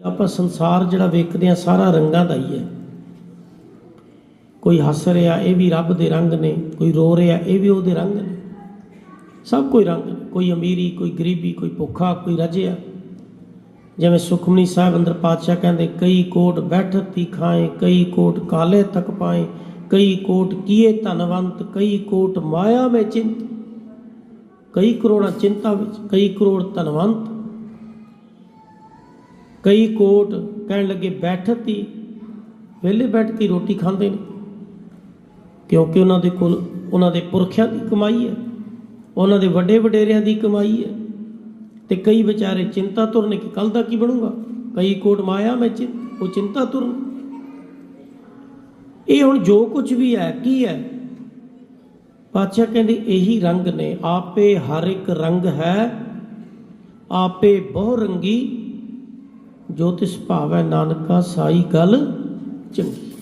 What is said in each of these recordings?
ਆਪਾਂ ਸੰਸਾਰ ਜਿਹੜਾ ਵੇਖਦੇ ਆ ਸਾਰਾ ਰੰਗਾਂ ਦਾ ਹੀ ਹੈ। ਕੋਈ ਹੱਸ ਰਿਹਾ, ਇਹ ਵੀ ਰੱਬ ਦੇ ਰੰਗ ਨੇ। ਕੋਈ ਰੋ ਰਿਹਾ, ਇਹ ਵੀ ਉਹਦੇ ਰੰਗ ਨੇ। ਸਭ ਕੋਈ ਰੰਗ ਨੇ। ਕੋਈ ਅਮੀਰੀ, ਕੋਈ ਗਰੀਬੀ, ਕੋਈ ਭੁੱਖਾ, ਕੋਈ ਰਜਿਆ। ਜਿਵੇਂ ਸੁਖਮਨੀ ਸਾਹਿਬ ਅੰਦਰ ਪਾਤਸ਼ਾਹ ਕਹਿੰਦੇ, ਕਈ ਕੋਟ ਬੈਠਤ ਤੀ ਖਾਏ, ਕਈ ਕੋਟ ਕਾਲੇ ਤੱਕ ਪਾਏ, ਕਈ ਕੋਟ ਕੀਏ ਧਨਵੰਤ, ਕਈ ਕੋਟ ਮਾਇਆ ਵਿੱਚ ਚਿੰਤ। ਕਈ ਕਰੋੜਾਂ ਚਿੰਤਾ ਵਿੱਚ, ਕਈ ਕਰੋੜ ਧਨਵੰਤ। ਕਈ ਕੋਟ ਕਹਿਣ ਲੱਗੇ ਬੈਠਤੀ ਵਿਹਲੇ ਬੈਠ ਕੇ ਰੋਟੀ ਖਾਂਦੇ ਨੇ। ਕਿਉਂਕਿ ਉਹਨਾਂ ਦੇ ਕੋਲ, ਉਹਨਾਂ ਦੇ ਪੁਰਖਿਆਂ ਦੀ ਕਮਾਈ ਹੈ, ਉਹਨਾਂ ਦੇ ਵੱਡੇ ਵਡੇਰਿਆਂ ਦੀ ਕਮਾਈ ਹੈ। ਤੇ ਕਈ ਵਿਚਾਰੇ ਚਿੰਤਾ ਤੁਰਨ ਕਿ ਕੱਲ ਦਾ ਕੀ ਬਣੂਗਾ? ਕਈ ਕੋਟ ਮਾਇਆ ਮੈਂ ਚਿੰਤ ਉਹ ਚਿੰਤਾ ਤੁਰਨ। ਇਹ ਹੁਣ ਜੋ ਕੁਝ ਵੀ ਹੈ, ਕੀ ਹੈ? ਪਾਤਸ਼ਾਹ ਕਹਿੰਦੇ, ਇਹੀ ਰੰਗ ਨੇ। ਆਪੇ ਹਰ ਇੱਕ ਰੰਗ ਹੈ, ਆਪੇ ਬਹੁ ਰੰਗੀ ਜੋ ਤਿਸ ਭਾਵੈ ਨਾਨਕਾ ਸਾਈ ਗੱਲ ਚੰਗੀ।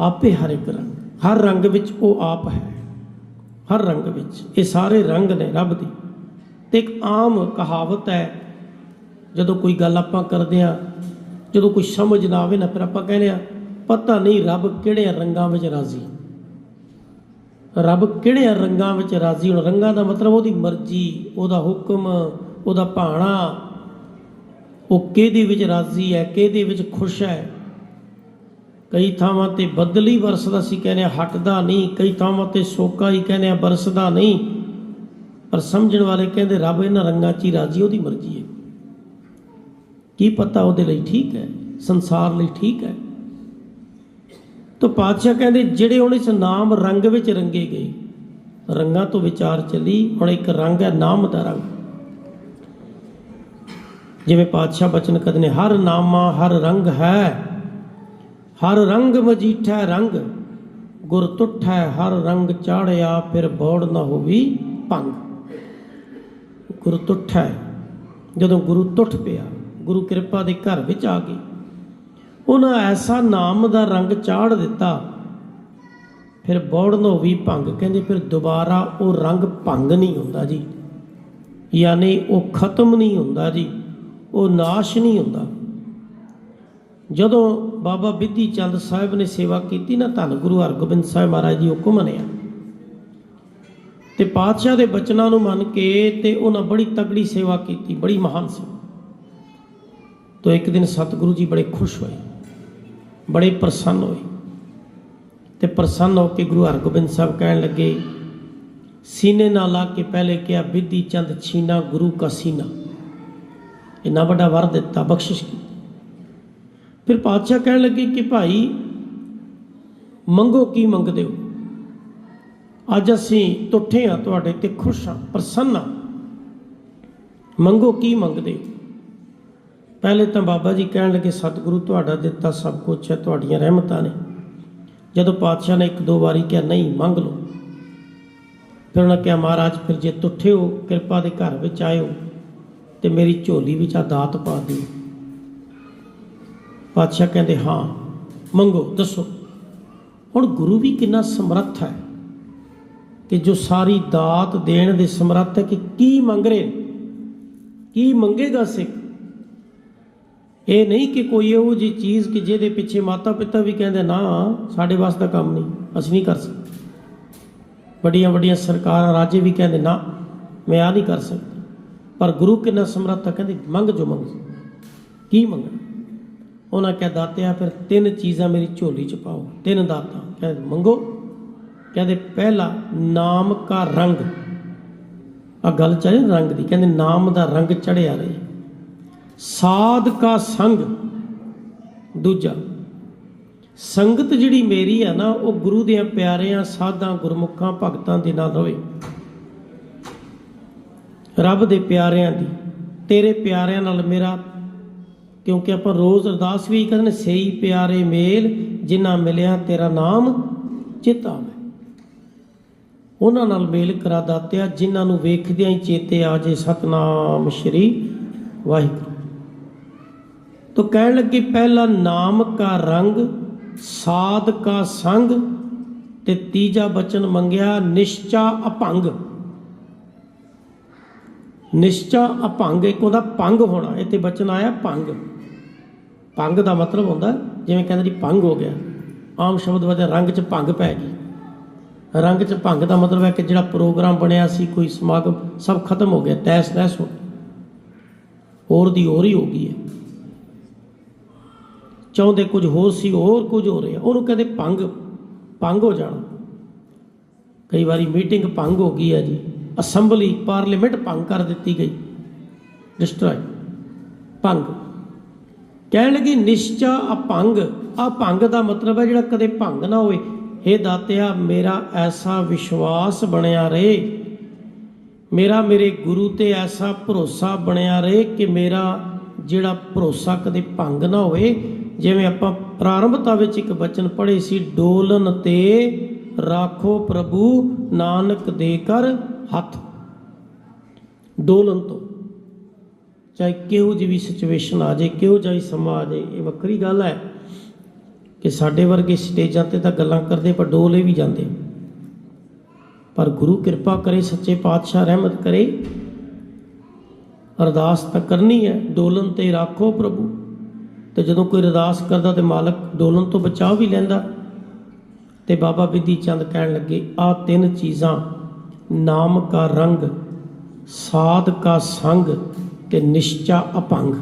ਆਪੇ ਹਰ ਇੱਕ ਰੰਗ, ਹਰ ਰੰਗ ਵਿੱਚ ਉਹ ਆਪ ਹੈ। ਹਰ ਰੰਗ ਵਿੱਚ, ਇਹ ਸਾਰੇ ਰੰਗ ਨੇ ਰੱਬ ਦੀ। ਤੇ ਇੱਕ ਆਮ ਕਹਾਵਤ ਹੈ, ਜਦੋਂ ਕੋਈ ਗੱਲ ਆਪਾਂ ਕਰਦੇ ਆ ਜਦੋਂ ਕੋਈ ਸਮਝ ਨਾ ਆਵੇ ਨਾ ਫਿਰ ਆਪਾਂ ਕਹਿੰਦੇ ਆ ਪਤਾ ਨਹੀਂ ਰੱਬ ਕਿਹੜੇ ਰੰਗਾਂ ਵਿੱਚ ਰਾਜ਼ੀ ਰੱਬ ਕਿਹੜੇ ਰੰਗਾਂ ਵਿੱਚ ਰਾਜ਼ੀ ਹੁਣ ਰੰਗਾਂ ਦਾ ਮਤਲਬ ਉਹਦੀ ਮਰਜ਼ੀ, ਉਹਦਾ ਹੁਕਮ, ਉਹਦਾ ਭਾਣਾ ਉਹ ਕਿਹਦੇ ਵਿੱਚ ਰਾਜ਼ੀ ਹੈ, ਕਿਹਦੇ ਵਿੱਚ ਖੁਸ਼ ਹੈ? ਕਈ ਥਾਵਾਂ ਤੇ ਬੱਦਲ ਹੀ ਵਰਸਦਾ ਸੀ, ਕਹਿੰਦੇ ਆ, ਹਟਦਾ ਨਹੀਂ। ਕਈ ਥਾਵਾਂ ਤੇ ਸੋਕਾ ਹੀ ਕਹਿੰਦੇ ਆ, ਬਰਸਦਾ ਨਹੀਂ। ਪਰ ਸਮਝਣ ਵਾਲੇ ਕਹਿੰਦੇ, ਰੱਬ ਇਹਨਾਂ ਰੰਗਾਂ 'ਚ ਹੀ ਰਾਜ਼ੀ ਉਹਦੀ ਮਰਜ਼ੀ ਹੈ। ਕੀ ਪਤਾ ਉਹਦੇ ਲਈ ਠੀਕ ਹੈ, ਸੰਸਾਰ ਲਈ ਠੀਕ ਹੈ? ਤਾਂ ਪਾਤਸ਼ਾਹ ਕਹਿੰਦੇ, ਜਿਹੜੇ ਹੁਣ ਇਸ ਨਾਮ ਰੰਗ ਵਿੱਚ ਰੰਗੇ ਗਏ, ਰੰਗਾਂ ਤੋਂ ਵਿਚਾਰ ਚੱਲੀ, ਹੁਣ ਇੱਕ ਰੰਗ ਹੈ ਨਾਮ ਦਾ ਰੰਗ। ਜਿਵੇਂ ਪਾਤਸ਼ਾਹ ਬਚਨ ਕਦੇ ਨੇ ਹਰ ਨਾਮਾ ਹਰ ਰੰਗ ਹੈ। ਹਰ ਰੰਗ ਮਜੀਠਾ ਰੰਗ, ਗੁਰ ਤੁਠੈ ਹਰ ਰੰਗ ਚਾੜਿਆ, ਫਿਰ ਬੋੜ ਨਾ ਹੋਵੀ ਭੰਗ। ਗੁਰ ਤੁਠੈ, ਜਦੋਂ ਗੁਰੂ ਟੁੱਟ ਪਿਆ, ਗੁਰੂ ਕਿਰਪਾ ਦੇ ਘਰ ਵਿੱਚ ਆ ਗਏ ਉਹਨਾਂ ਐਸਾ ਨਾਮ ਦਾ ਰੰਗ ਚਾੜ ਦਿੱਤਾ, ਫਿਰ ਬੋੜ ਨਾ ਹੋਵੀ ਭੰਗ। ਕਹਿੰਦੇ, ਫਿਰ ਦੁਬਾਰਾ ਉਹ ਰੰਗ ਭੰਗ ਨਹੀਂ ਹੁੰਦਾ ਜੀ। ਯਾਨੀ ਉਹ ਖਤਮ ਨਹੀਂ ਹੁੰਦਾ ਜੀ। ਉਹ ਨਾਸ਼ ਨਹੀਂ ਹੁੰਦਾ। ਜਦੋਂ ਬਾਬਾ ਬਿੱਧੀ ਚੰਦ ਸਾਹਿਬ ਨੇ ਸੇਵਾ ਕੀਤੀ ਨਾ, ਧੰਨ ਗੁਰੂ ਹਰਗੋਬਿੰਦ ਸਾਹਿਬ ਮਹਾਰਾਜ ਜੀ ਹੁਕਮ ਮੰਨਿਆ। ਤੇ ਪਾਤਸ਼ਾਹ ਦੇ ਬਚਨਾਂ ਨੂੰ ਮੰਨ ਕੇ ਤੇ ਉਹਨਾਂ ਬੜੀ ਤਗੜੀ ਸੇਵਾ ਕੀਤੀ, ਬੜੀ ਮਹਾਨ ਸੇਵਾ। ਤੋਂ ਇੱਕ ਦਿਨ ਸਤਿਗੁਰੂ ਜੀ ਬੜੇ ਖੁਸ਼ ਹੋਏ, ਬੜੇ ਪ੍ਰਸੰਨ ਹੋਏ। ਤੇ ਪ੍ਰਸੰਨ ਹੋ ਕੇ ਗੁਰੂ ਹਰਗੋਬਿੰਦ ਸਾਹਿਬ ਕਹਿਣ ਲੱਗੇ, ਸੀਨੇ ਨਾਲ ਲਾ ਕੇ ਪਹਿਲੇ ਕਿਹਾ, ਬਿੱਧੀ ਚੰਦ ਛੀਨਾ, ਗੁਰੂ ਕਾ ਸੀਨਾ। ਇੰਨਾ ਵੱਡਾ ਵਰ ਦਿੱਤਾ, ਬਖਸ਼ਿਸ਼ ਕੀਤੀ। ਫਿਰ ਪਾਤਸ਼ਾਹ ਕਹਿਣ ਲੱਗੇ ਕਿ ਭਾਈ, ਮੰਗੋ ਕੀ ਮੰਗਦੇ ਹੋ? ਅੱਜ ਅਸੀਂ ਟੁੱਟੇ ਆ ਤੁਹਾਡੇ ਤੇ ਖੁਸ਼ ਆ ਪ੍ਰਸੰਨ ਆ ਮੰਗੋ ਕੀ ਮੰਗਦੇ ਹੋ? ਪਹਿਲੇ ਤਾਂ ਬਾਬਾ ਜੀ ਕਹਿਣ ਲੱਗੇ, ਸਤਿਗੁਰੂ ਤੁਹਾਡਾ ਦਿੱਤਾ ਸਭ ਕੁਝ ਹੈ, ਤੁਹਾਡੀਆਂ ਰਹਿਮਤਾਂ ਨੇ। ਜਦੋਂ ਪਾਤਸ਼ਾਹ ਨੇ ਇੱਕ ਦੋ ਵਾਰੀ ਕਿਹਾ, ਨਹੀਂ, ਮੰਗ ਲਓ। ਫਿਰ ਉਹਨਾਂ ਕਿਹਾ, ਮਹਾਰਾਜ, ਫਿਰ ਜੇ ਟੁੱਟੇ ਹੋ, ਕਿਰਪਾ ਦੇ ਘਰ ਵਿੱਚ ਆਇਓ। ਤੇ ਮੇਰੀ ਝੋਲੀ ਵਿੱਚ ਆ ਦਾਤ ਪਾ ਦਿਓ ਪਾਤਸ਼ਾਹ ਕਹਿੰਦੇ, ਹਾਂ, ਮੰਗੋ, ਦੱਸੋ, ਹੁਣ ਗੁਰੂ ਵੀ ਕਿੰਨਾ ਸਮਰੱਥ ਹੈ ਕਿ ਜੋ ਸਾਰੀ ਦਾਤ ਦੇਣ ਦੇ ਸਮਰੱਥ ਹੈ ਕਿ ਕੀ ਮੰਗ ਰਹੇ ਕੀ ਮੰਗੇਗਾ ਸਿੱਖ? ਇਹ ਨਹੀਂ ਕਿ ਕੋਈ ਇਹੋ ਜੀ ਚੀਜ਼ ਕਿ ਜਿਹਦੇ ਪਿੱਛੇ ਮਾਤਾ ਪਿਤਾ ਵੀ ਕਹਿੰਦੇ, ਨਾ, ਸਾਡੇ ਵਾਸ ਦਾ ਕੰਮ ਨਹੀਂ, ਅਸੀਂ ਨਹੀਂ ਕਰ ਸਕਦੇ। ਵੱਡੀਆਂ ਵੱਡੀਆਂ ਸਰਕਾਰਾਂ, ਰਾਜੇ ਵੀ ਕਹਿੰਦੇ, ਨਾ, ਮੈਂ ਆ ਨਹੀਂ ਕਰ ਸਕਦਾ। ਪਰ ਗੁਰੂ ਕਿੰਨਾ ਸਮਰੱਥ ਹੈ ਕਹਿੰਦੇ ਮੰਗ ਜੋ ਮੰਗ ਕੀ ਮੰਗਣਾ? ਉਹਨਾਂ ਕਿਹਾ, ਦਾਤਿਆ, ਫਿਰ ਤਿੰਨ ਚੀਜ਼ਾਂ ਮੇਰੀ ਝੋਲੀ ਚ ਪਾਓ। ਤਿੰਨ ਦਾਤਾਂ। ਕਹਿੰਦੇ, ਮੰਗੋ। ਕਹਿੰਦੇ, ਪਹਿਲਾ ਨਾਮ ਕਾ ਰੰਗ। ਆ ਗੱਲ ਚਾਹੇ ਰੰਗ ਦੀ। ਕਹਿੰਦੇ, ਨਾਮ ਦਾ ਰੰਗ ਚੜਿਆ ਰਹੇ। ਸਾਧ ਕਾ ਸੰਗ। ਦੂਜਾ, ਸੰਗਤ ਜਿਹੜੀ ਮੇਰੀ ਆ ਨਾ, ਉਹ ਗੁਰੂ ਦੇ ਪਿਆਰਿਆਂ, ਸਾਧਾਂ, ਗੁਰਮੁਖਾਂ, ਭਗਤਾਂ ਦੇ ਨਾਲ ਰਵੇ। ਰੱਬ ਦੇ ਪਿਆਰਿਆਂ ਦੀ, ਤੇਰੇ ਪਿਆਰਿਆਂ ਨਾਲ ਮੇਰਾ, ਕਿਉਂਕਿ ਆਪਾਂ ਰੋਜ਼ ਅਰਦਾਸ ਵੀ ਕਰਦੇ ਸਹੀ ਪਿਆਰੇ ਮੇਲ ਜਿਨ੍ਹਾਂ ਮਿਲਿਆ ਤੇਰਾ ਨਾਮ ਚਿਤ ਉਹਨਾਂ ਨਾਲ ਮੇਲ ਕਰਾ ਦਾਤਿਆ, ਜਿਨ੍ਹਾਂ ਨੂੰ ਵੇਖਦਿਆਂ ਹੀ ਚੇਤੇ ਆ ਜੇ ਸਤਨਾਮ ਸ਼੍ਰੀ ਵਾਹਿਗੁਰੂ। ਤੋ ਕਹਿਣ ਲੱਗੇ, ਪਹਿਲਾ ਨਾਮ ਕਾ ਰੰਗ, ਸਾਧ ਕਾ ਸੰਗ, ਤੇ ਤੀਜਾ ਬਚਨ ਮੰਗਿਆ, ਨਿਸ਼ਚਾ ਅਭੰਗ ਨਿਸ਼ਚਾ ਅਭੰਗ, ਇੱਕ ਉਹਦਾ ਭੰਗ ਹੋਣਾ, ਇੱਥੇ ਬਚਨ ਆਇਆ ਭੰਗ। ਭੰਗ ਦਾ ਮਤਲਬ ਹੁੰਦਾ ਜਿਵੇਂ ਕਹਿੰਦੇ ਜੀ ਭੰਗ ਹੋ ਗਿਆ। ਆਮ ਸ਼ਬਦ ਵਜੇ ਰੰਗ 'ਚ ਭੰਗ ਪੈ ਗਈ। ਰੰਗ 'ਚ ਭੰਗ ਦਾ ਮਤਲਬ ਹੈ ਕਿ ਜਿਹੜਾ ਪ੍ਰੋਗਰਾਮ ਬਣਿਆ ਸੀ, ਕੋਈ ਸਮਾਗਮ, ਸਭ ਖਤਮ ਹੋ ਗਿਆ, ਤੈਸ ਤੈਸ ਹੋ ਹੋਰ ਦੀ ਹੋਰ ਹੀ ਹੋ ਗਈ ਹੈ। ਚਾਹੁੰਦੇ ਕੁਝ ਹੋਰ ਸੀ, ਹੋਰ ਕੁਝ ਹੋ ਰਿਹਾ। ਉਹਨੂੰ ਕਹਿੰਦੇ ਭੰਗ ਭੰਗ ਹੋ ਜਾਣਾ। ਕਈ ਵਾਰੀ ਮੀਟਿੰਗ ਭੰਗ ਹੋ ਗਈ ਹੈ ਜੀ। ਅਸੈਂਬਲੀ ਪਾਰਲੀਮੈਂਟ ਭੰਗ ਕਰ ਦਿੱਤੀ ਗਈ। ਡਿਸਟਰੋਏ ਭੰਗ। ਕਹਿਣ ਲੱਗੀ, ਨਿਸ਼ਚਾ ਅਪੰਗ ਅਪੰਗ ਦਾ ਮਤਲਬ ਹੈ ਜਿਹੜਾ ਕਦੇ ਭੰਗ ਨਾ ਹੋਵੇ। ਇਹ ਦਾਤਿਆ, ਮੇਰਾ ਐਸਾ ਵਿਸ਼ਵਾਸ ਬਣਿਆ ਰਹੇ। ਮੇਰਾ ਮੇਰੇ ਗੁਰੂ ਤੇ ਐਸਾ ਭਰੋਸਾ ਬਣਿਆ ਰਹੇ ਕਿ ਮੇਰਾ ਜਿਹੜਾ ਭਰੋਸਾ ਕਦੇ ਭੰਗ ਨਾ ਹੋਵੇ। ਜਿਵੇਂ ਆਪਾਂ ਪ੍ਰਾਰੰਭਤਾ ਵਿੱਚ ਇੱਕ ਬਚਨ ਪੜ੍ਹੇ ਸੀ, ਡੋਲਨ ਤੇ ਰਾਖੋ ਪ੍ਰਭੂ, ਨਾਨਕ ਦੇ ਕਰ ਹੱਥ। ਡੋਲਨ ਤੋਂ। ਚਾਹੇ ਕਿਹੋ ਜਿਹੀ ਵੀ ਸਿਚੁਏਸ਼ਨ ਆ ਜਾਏ, ਕਿਹੋ ਜਿਹਾ ਵੀ ਸਮਾਂ ਆ ਜਾਏ, ਇਹ ਵੱਖਰੀ ਗੱਲ ਹੈ ਕਿ ਸਾਡੇ ਵਰਗੇ ਸਟੇਜਾਂ ਤੇ ਤਾਂ ਗੱਲਾਂ ਕਰਦੇ, ਪਰ ਡੋਲੇ ਵੀ ਜਾਂਦੇ। ਪਰ ਗੁਰੂ ਕਿਰਪਾ ਕਰੇ, ਸੱਚੇ ਪਾਤਸ਼ਾਹ ਰਹਿਮਤ ਕਰੇ। ਅਰਦਾਸ ਤਾਂ ਕਰਨੀ ਹੈ ਡੋਲਨ ਤੇ ਰੱਖੋ ਪ੍ਰਭੂ। ਤੇ ਜਦੋਂ ਕੋਈ ਅਰਦਾਸ ਕਰਦਾ ਤੇ ਮਾਲਕ ਡੋਲਨ ਤੋਂ ਬਚਾਅ ਵੀ ਲੈਂਦਾ। ਤੇ ਬਾਬਾ ਬਿੱਦੀ ਚੰਦ ਕਹਿਣ ਲੱਗੇ ਆ ਤਿੰਨ ਚੀਜ਼ਾਂ ਨਾਮ ਕਾ ਰੰਗ, ਸਾਧ ਕਾ ਸੰਗ ਤੇ ਨਿਸ਼ਚਾ ਅਪੰਗ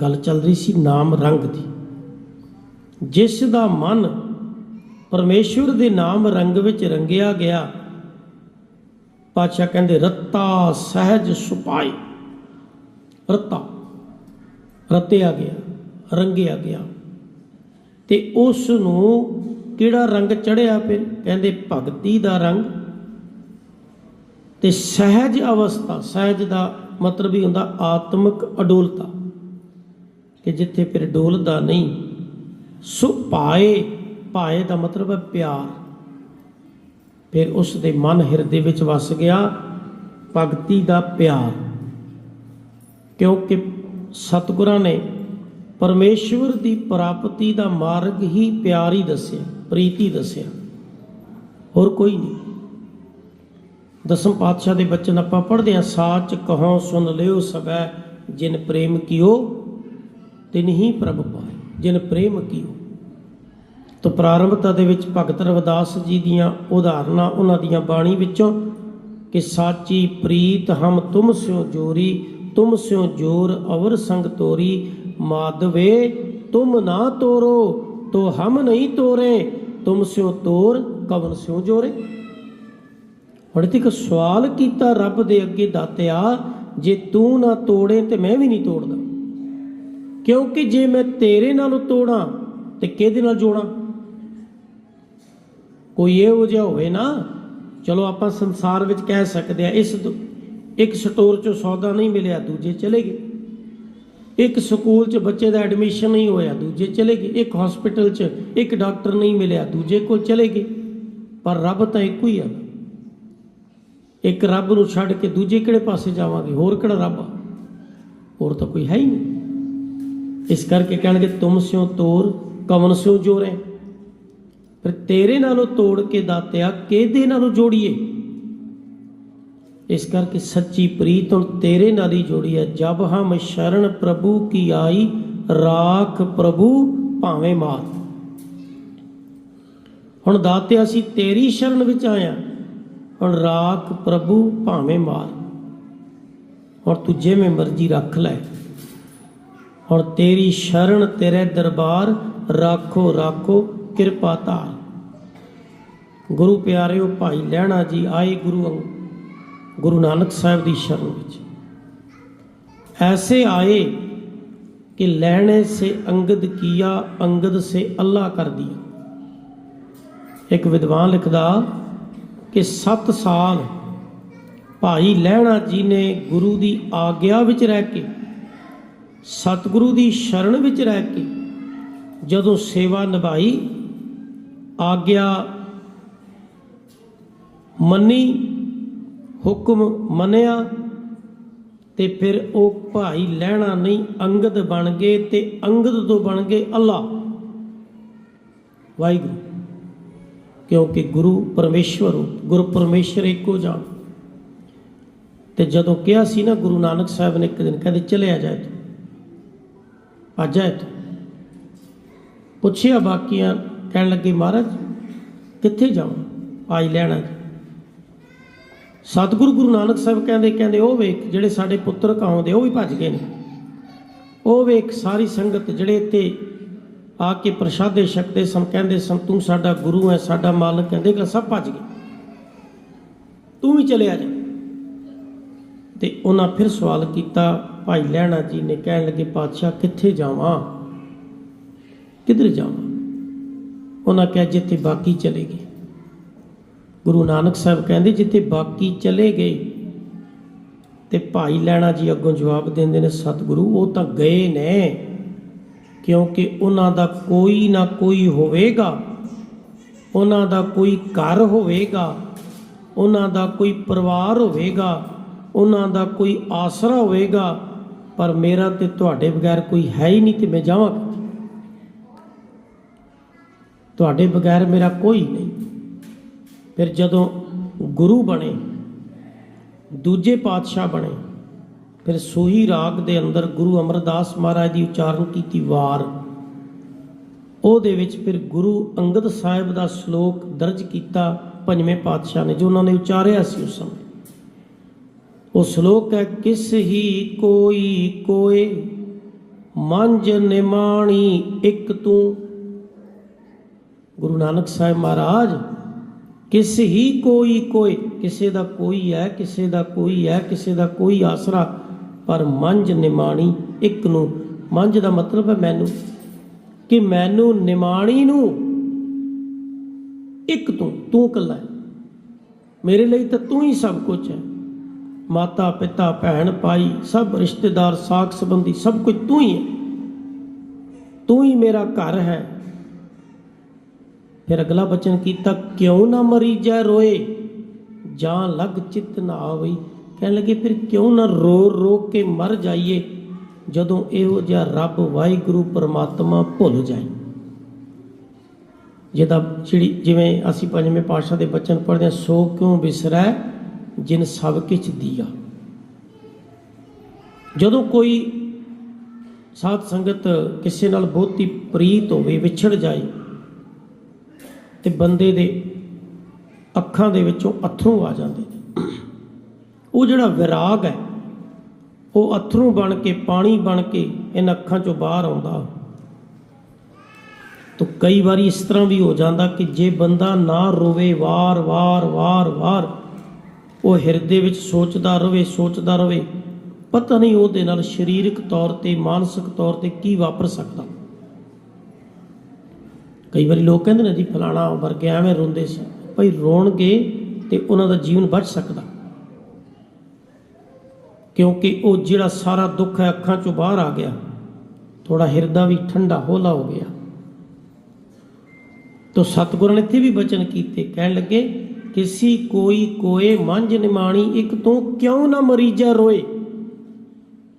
ਗੱਲ ਚੱਲ ਰਹੀ ਸੀ ਨਾਮ ਰੰਗ ਦੀ। ਜਿਸ ਦਾ ਮਨ ਪਰਮੇਸ਼ਵਰ ਦੇ ਨਾਮ ਰੰਗ ਵਿੱਚ ਰੰਗਿਆ ਗਿਆ, ਪਾਤਸ਼ਾਹ ਕਹਿੰਦੇ, ਰੱਤਾ ਸਹਿਜ ਸੁਪਾਈ। ਰੱਤਾ ਰਤਿਆ ਗਿਆ, ਰੰਗਿਆ ਗਿਆ ਤੇ ਉਸ ਨੂੰ ਕਿਹੜਾ ਰੰਗ ਚੜਿਆ ਫਿਰ ਕਹਿੰਦੇ ਭਗਤੀ ਦਾ ਰੰਗ। ਤੇ ਸਹਿਜ ਅਵਸਥਾ, ਸਹਿਜ ਦਾ ਮਤਲਬ ਹੀ ਹੁੰਦਾ ਆਤਮਿਕ ਅਡੋਲਤਾ। ਕਿ ਜਿੱਥੇ ਫਿਰ ਡੋਲਦਾ ਨਹੀਂ, ਸੋ ਪਾਏ ਪਾਏ ਦਾ ਮਤਲਬ ਹੈ ਪਿਆਰ। ਫਿਰ ਉਸ ਦੇ ਮਨ ਹਿਰਦੇ ਵਿੱਚ ਵਸ ਗਿਆ, ਭਗਤੀ ਦਾ ਪਿਆਰ। ਕਿਉਂਕਿ ਸਤਿਗੁਰਾਂ ਨੇ ਪਰਮੇਸ਼ਵਰ ਦੀ ਪ੍ਰਾਪਤੀ ਦਾ ਮਾਰਗ ਹੀ ਪਿਆਰ ਹੀ ਦੱਸਿਆ। ਪ੍ਰੀਤੀ ਦੱਸਿਆ, ਹੋਰ ਕੋਈ ਨਹੀਂ। ਦਸਮ ਪਾਤਸ਼ਾਹ ਦੇ ਬਚਨ ਆਪਾਂ ਪੜ੍ਹਦੇ ਹਾਂ, ਸਾਚ ਕਹੋ ਸੁਨ ਲਿਓ ਸਭੈ, ਜਿਨ ਪ੍ਰੇਮ ਕੀਓ, ਤਿਨ ਹੀ ਪ੍ਰਭ ਪਾਏ, ਜਿਨ ਪ੍ਰੇਮ ਕੀਓ। ਤਾਂ ਪ੍ਰਾਰੰਭਤਾ ਦੇ ਵਿੱਚ ਭਗਤ ਰਵਿਦਾਸ ਜੀ ਦੀਆਂ ਉਦਾਹਰਨਾਂ ਉਹਨਾਂ ਦੀਆਂ ਬਾਣੀ ਵਿੱਚੋਂ ਕਿ ਸਾਚੀ ਪ੍ਰੀਤ ਹਮ ਤੁਮ ਸਿਓ ਜੋਰੀ, ਤੁਮ ਸਿਓ ਜੋਰ ਅਵਰ ਸੰਗ ਤੋਰੀ, ਮਾਧਵੇ ਤੁਮ ਨਾ ਤੋਰੋ, ਤੋ ਹਮ ਨਹੀਂ ਤੋਰੇ ਤੁਮ ਸਿਓ ਤੋਰ, ਕਵਨ ਸਿਓ ਜੋਰੇ। ਹੁਣ ਇੱਥੇ ਇੱਕ ਸਵਾਲ ਕੀਤਾ ਰੱਬ ਦੇ ਅੱਗੇ ਦਾਤਿਆ, ਜੇ ਤੂੰ ਨਾ ਤੋੜੇ ਤੇ ਮੈਂ ਵੀ ਨਹੀਂ ਤੋੜਦਾ। ਕਿਉਂਕਿ ਜੇ ਮੈਂ ਤੇਰੇ ਨਾਲ ਤੋੜਾਂ ਤੇ ਕਿਹਦੇ ਨਾਲ ਜੋੜਾਂ? ਕੋਈ ਇਹੋ ਜਿਹਾ ਹੋਵੇ ਨਾ, ਚਲੋ ਆਪਾਂ ਸੰਸਾਰ ਵਿੱਚ ਕਹਿ ਸਕਦੇ ਆ, ਇਸ ਦ- ਇੱਕ ਸਟੋਰ ਚੋਂ ਸੌਦਾ ਨਹੀਂ ਮਿਲਿਆ, ਦੂਜੇ ਚਲੇ ਗਏ। ਇੱਕ ਸਕੂਲ 'ਚ ਬੱਚੇ ਦਾ ਐਡਮਿਸ਼ਨ ਨਹੀਂ ਹੋਇਆ, ਦੂਜੇ ਚਲੇ ਗਏ। ਇੱਕ ਹਸਪੀਟਲ 'ਚ ਇੱਕ ਡਾਕਟਰ ਨਹੀਂ ਮਿਲਿਆ, ਦੂਜੇ ਕੋਲ ਚਲੇ ਗਏ। ਪਰ ਰੱਬ ਤਾਂ ਇੱਕੋ ਹੀ ਆ। ਇੱਕ ਰੱਬ ਨੂੰ ਛੱਡ ਕੇ ਦੂਜੇ ਕਿਹੜੇ ਪਾਸੇ ਜਾਵਾਂਗੇ? ਹੋਰ ਕਿਹੜਾ ਰੱਬ ਆ? ਹੋਰ ਤਾਂ ਕੋਈ ਹੈ ਹੀ ਨਹੀਂ। ਇਸ ਕਰਕੇ ਕਹਿਣਗੇ, ਤੁਮ ਸਿਓ ਤੋਰ, ਕਵਨ ਸਿਓ ਜੋਰੇ? ਫਿਰ ਤੇਰੇ ਨਾਲੋਂ ਤੋੜ ਕੇ ਦਾਤਿਆ, ਕਿਹਦੇ ਨਾਲੋਂ ਜੋੜੀਏ? ਇਸ ਕਰਕੇ ਸੱਚੀ ਪ੍ਰੀਤ ਹੁਣ ਤੇਰੇ ਨਾਲ ਹੀ ਜੋੜੀ ਹੈ। ਜਬ ਹਮ ਸ਼ਰਨ ਪ੍ਰਭੂ ਕੀ ਆਈ, ਰਾਖ ਪ੍ਰਭੂ ਭਾਵੇਂ ਮਾਰ। ਹੁਣ ਦਾਤਿਆ ਅਸੀਂ ਤੇਰੀ ਸ਼ਰਨ ਵਿੱਚ ਆਇਆ ਹੁਣ ਰਾਖ ਪ੍ਰਭੂ ਭਾਵੇਂ ਮਾਰ। ਹੁਣ ਤੂੰ ਜਿਵੇਂ ਮਰਜ਼ੀ ਰੱਖ ਲੈ। ਹੁਣ ਤੇਰੀ ਸ਼ਰਨ ਤੇਰੇ ਦਰਬਾਰ ਰਾਖੋ ਰਾਖੋ ਕਿਰਪਾ ਧਾਰ। ਗੁਰੂ ਪਿਆਰਿਓ, ਭਾਈ ਲਹਿਣਾ ਜੀ, ਆਏ ਗੁਰੂ ਅੰਗ- ਗੁਰੂ ਨਾਨਕ ਸਾਹਿਬ ਦੀ ਸ਼ਰਨ ਵਿੱਚ। ਐਸੇ ਆਏ ਕਿ ਲੈਣੇ ਸੇ ਅੰਗਦ ਕੀਆ, ਅੰਗਦ ਸੇ ਅੱਲਾ ਕਰ ਦਿਆ ਇੱਕ ਵਿਦਵਾਨ ਲਿਖਦਾ, ਕਿ 7 ਸਾਲ ਭਾਈ ਲਹਿਣਾ ਜੀ ਨੇ ਗੁਰੂ ਦੀ ਆਗਿਆ ਵਿੱਚ ਰਹਿ ਕੇ, ਸਤਿਗੁਰੂ ਦੀ ਸ਼ਰਨ ਵਿੱਚ ਰਹਿ ਕੇ ਜਦੋਂ ਸੇਵਾ ਨਿਭਾਈ, ਆਗਿਆ ਮੰਨੀ ਹੁਕਮ ਮੰਨਿਆ ਤੇ ਫਿਰ ਉਹ ਭਾਈ ਲੈਣਾ ਨਹੀਂ, ਅੰਗਦ ਬਣ ਗਏ ਤੇ ਅੰਗਦ ਤੋਂ ਬਣ ਗਏ ਅੱਲਾ ਵਾਹਿਗੁਰੂ, ਕਿਉਂਕਿ ਗੁਰੂ ਪਰਮੇਸ਼ਵਰ ਹੋ, ਗੁਰੂ ਪਰਮੇਸ਼ਰ ਇੱਕੋ ਜਾਣ। ਤੇ ਜਦੋਂ ਕਿਹਾ ਸੀ ਨਾ, ਗੁਰੂ ਨਾਨਕ ਸਾਹਿਬ ਨੇ ਇੱਕ ਦਿਨ ਕਹਿੰਦੇ, ਚਲਿਆ ਆ ਜਾ ਇੱਥੋਂ ਆ ਜਾ ਇੱਥੋਂ ਪੁੱਛਿਆ ਬਾਕੀਆਂ, ਕਹਿਣ ਲੱਗੇ, ਮਹਾਰਾਜ, ਕਿੱਥੇ ਜਾਵਾਂ? ਆਈ ਲੈਣਾ ਜੀ। ਸਤਿਗੁਰੂ ਗੁਰੂ ਨਾਨਕ ਸਾਹਿਬ ਕਹਿੰਦੇ ਕਹਿੰਦੇ, ਉਹ ਵੇਖ ਜਿਹੜੇ ਸਾਡੇ ਪੁੱਤਰ ਕਹਾਉਂਦੇ ਉਹ ਵੀ ਭੱਜ ਗਏ ਨੇ। ਉਹ ਵੇਖ ਸਾਰੀ ਸੰਗਤ ਜਿਹੜੇ ਇੱਥੇ ਆ ਕੇ ਪ੍ਰਸ਼ਾਦੇ ਛਕਦੇ ਸਨ, ਕਹਿੰਦੇ ਸਨ, ਤੂੰ ਸਾਡਾ ਗੁਰੂ ਹੈ ਸਾਡਾ ਮਾਲਕ ਕਹਿੰਦੇ ਕਿ ਸਭ ਭੱਜ ਗਏ। ਤੂੰ ਵੀ ਚਲੇ ਆ ਜਾ। ਤੇ ਉਹਨਾਂ ਫਿਰ ਸਵਾਲ ਕੀਤਾ, ਭਾਈ ਲੈਣਾ ਜੀ ਨੇ ਕਹਿਣ ਲੱਗੇ, ਪਾਤਸ਼ਾਹ, ਕਿੱਥੇ ਜਾਵਾਂ? ਕਿੱਧਰ ਜਾਵਾਂ? ਉਹਨਾਂ ਕਿਹਾ, ਜਿੱਥੇ ਬਾਕੀ ਚਲੇ ਗਏ। ਗੁਰੂ ਨਾਨਕ ਸਾਹਿਬ ਕਹਿੰਦੇ, ਜਿੱਥੇ ਬਾਕੀ ਚਲੇ ਗਏ ਤੇ ਭਾਈ ਲੈਣਾ ਜੀ ਅੱਗੋਂ ਜਵਾਬ ਦਿੰਦੇ ਨੇ, ਸਤਿਗੁਰੂ, ਉਹ ਤਾਂ ਗਏ ਨੇ, ਕਿਉਂਕਿ ਉਹਨਾਂ ਦਾ ਕੋਈ ਨਾ ਕੋਈ ਹੋਵੇਗਾ, ਉਹਨਾਂ ਦਾ ਕੋਈ ਘਰ ਹੋਵੇਗਾ, ਉਹਨਾਂ ਦਾ ਕੋਈ ਪਰਿਵਾਰ ਹੋਵੇਗਾ, ਉਹਨਾਂ ਦਾ ਕੋਈ ਆਸਰਾ ਹੋਵੇਗਾ, ਪਰ ਮੇਰਾ ਤੇ ਤੁਹਾਡੇ ਬਗੈਰ ਕੋਈ ਹੈ ਹੀ ਨਹੀਂ ਤੇ ਮੈਂ ਜਾਵਾਂ ਤੁਹਾਡੇ ਬਗੈਰ ਮੇਰਾ ਕੋਈ ਨਹੀਂ। ਫਿਰ ਜਦੋਂ ਗੁਰੂ ਬਣੇ, ਦੂਜੇ ਪਾਤਸ਼ਾਹ ਬਣੇ, ਫਿਰ ਸੋਹੀ ਰਾਗ ਦੇ ਅੰਦਰ ਗੁਰੂ ਅਮਰਦਾਸ ਮਹਾਰਾਜ ਦੀ ਉਚਾਰਨ ਕੀਤੀ ਵਾਰ। ਉਹਦੇ ਵਿੱਚ ਫਿਰ ਗੁਰੂ ਅੰਗਦ ਸਾਹਿਬ ਦਾ ਸ਼ਲੋਕ ਦਰਜ ਕੀਤਾ ਪੰਜਵੇਂ ਪਾਤਸ਼ਾਹ ਨੇ, ਜੋ ਉਹਨਾਂ ਨੇ ਉਚਾਰਿਆ ਸੀ ਉਸ ਸਮੇਂ। ਉਹ ਸ਼ਲੋਕ ਹੈ, ਕਿਸ ਹੀ ਕੋਈ ਕੋਏ ਮੰਜ ਨਿਮਾਣੀ ਇੱਕ ਤੂੰ। ਗੁਰੂ ਨਾਨਕ ਸਾਹਿਬ ਮਹਾਰਾਜ ਕਿਸ ਹੀ ਕੋਈ ਕੋਈ, ਕਿਸੇ ਦਾ ਕੋਈ ਹੈ, ਕਿਸੇ ਦਾ ਕੋਈ ਹੈ, ਕਿਸੇ ਦਾ ਕੋਈ ਆਸਰਾ, ਪਰ ਮੰਜ ਨਿਮਾਣੀ ਇੱਕ ਨੂੰ। ਮੰਜ ਦਾ ਮਤਲਬ ਹੈ ਮੈਨੂੰ, ਕਿ ਮੈਨੂੰ ਨਿਮਾਣੀ ਨੂੰ ਇੱਕ ਤੂੰ ਤੂੰ ਇਕੱਲਾ ਹੈ। ਮੇਰੇ ਲਈ ਤਾਂ ਤੂੰ ਹੀ ਸਭ ਕੁਝ ਹੈ। ਮਾਤਾ, ਪਿਤਾ, ਭੈਣ, ਭਾਈ, ਸਭ ਰਿਸ਼ਤੇਦਾਰ, ਸਾਖ ਸੰਬੰਧੀ ਸਭ ਕੁਝ ਤੂੰ ਹੀ ਹੈ। ਤੂੰ ਹੀ ਮੇਰਾ ਘਰ ਹੈ। ਫਿਰ ਅਗਲਾ ਬਚਨ ਕੀਤਾ, ਕਿਉਂ ਨਾ ਮਰੀ ਜੈ ਰੋਏ? ਜਾਂ ਲਗ ਚਿੱਤ ਨਾ ਆਵਈ? ਕਹਿਣ ਲੱਗੇ, ਫਿਰ ਕਿਉਂ ਨਾ ਰੋ ਰੋ ਕੇ ਮਰ ਜਾਈਏ ਜਦੋਂ ਇਹੋ ਜਿਹਾ ਰੱਬ ਵਾਹਿਗੁਰੂ ਪਰਮਾਤਮਾ ਭੁੱਲ ਜਾਏ? ਜਿਹਦਾ ਜਿਹੜੀ ਜਿਵੇਂ ਅਸੀਂ ਪੰਜਵੇਂ ਪਾਤਸ਼ਾਹ ਦੇ ਬਚਨ ਪੜ੍ਹਦੇ ਹਾਂ, ਸੋ ਕਿਉਂ ਵਿਸਰੈ ਜਿਨ ਸਭ ਕਿਛ ਦੀਆ? ਜਦੋਂ ਕੋਈ ਸਾਧ ਸੰਗਤ ਕਿਸੇ ਨਾਲ ਬਹੁਤੀ ਪ੍ਰੀਤ ਹੋਵੇ, ਵਿਛੜ ਜਾਏ ਤੇ ਬੰਦੇ ਦੇ ਅੱਖਾਂ ਦੇ ਵਿੱਚੋਂ ਅਥਰੂ ਆ ਜਾਂਦੇ ਨੇ। ਉਹ ਜਿਹੜਾ ਵਿਰਾਗ ਹੈ, ਉਹ ਅਥਰੂ ਬਣ ਕੇ, ਪਾਣੀ ਬਣ ਕੇ ਇਹਨਾਂ ਅੱਖਾਂ ਚੋਂ ਬਾਹਰ ਆਉਂਦਾ। ਤਾਂ ਕਈ ਵਾਰੀ ਇਸ ਤਰ੍ਹਾਂ ਵੀ ਹੋ ਜਾਂਦਾ ਕਿ ਜੇ ਬੰਦਾ ਨਾ ਰੋਵੇ ਵਾਰ-ਵਾਰ ਵਾਰ-ਵਾਰ ਉਹ ਹਿਰਦੇ ਵਿੱਚ ਸੋਚਦਾ ਰਵੇ ਸੋਚਦਾ ਰਵੇ, ਪਤਾ ਨਹੀਂ ਉਹਦੇ ਨਾਲ ਸਰੀਰਕ ਤੌਰ ਤੇ, ਮਾਨਸਿਕ ਤੌਰ ਤੇ ਕੀ ਵਾਪਰ ਸਕਦਾ। ਕਈ ਵਾਰੀ ਲੋਕ ਕਹਿੰਦੇ ਨੇ ਜੀ, ਫਲਾਣਾ ਵਰਗੇ ਐਵੇਂ ਰੋਂਦੇ ਸੀ। ਭਾਈ ਰੋਣਗੇ ਤੇ ਉਹਨਾਂ ਦਾ ਜੀਵਨ ਬਚ ਸਕਦਾ। ਕਿਉਂਕਿ ਉਹ ਜਿਹੜਾ ਸਾਰਾ ਦੁੱਖ ਹੈ, ਅੱਖਾਂ ਚੋਂ ਬਾਹਰ ਆ ਗਿਆ। ਥੋੜਾ ਹਿਰਦਾ ਵੀ ਠੰਡਾ ਹੌਲਾ ਹੋ ਗਿਆ। ਤੋ ਸਤਿਗੁਰਾਂ ਨੇ ਇੱਥੇ ਵੀ ਬਚਨ ਕੀਤੇ। ਕਹਿਣ ਲੱਗੇ ਕਿਸੇ ਕੋਈ ਕੋਏ ਮੰਝ ਨਿਮਾਣੀ, ਇੱਕ ਤੋਂ ਕਿਉਂ ਨਾ ਮਰੀਜਾ ਰੋਏ?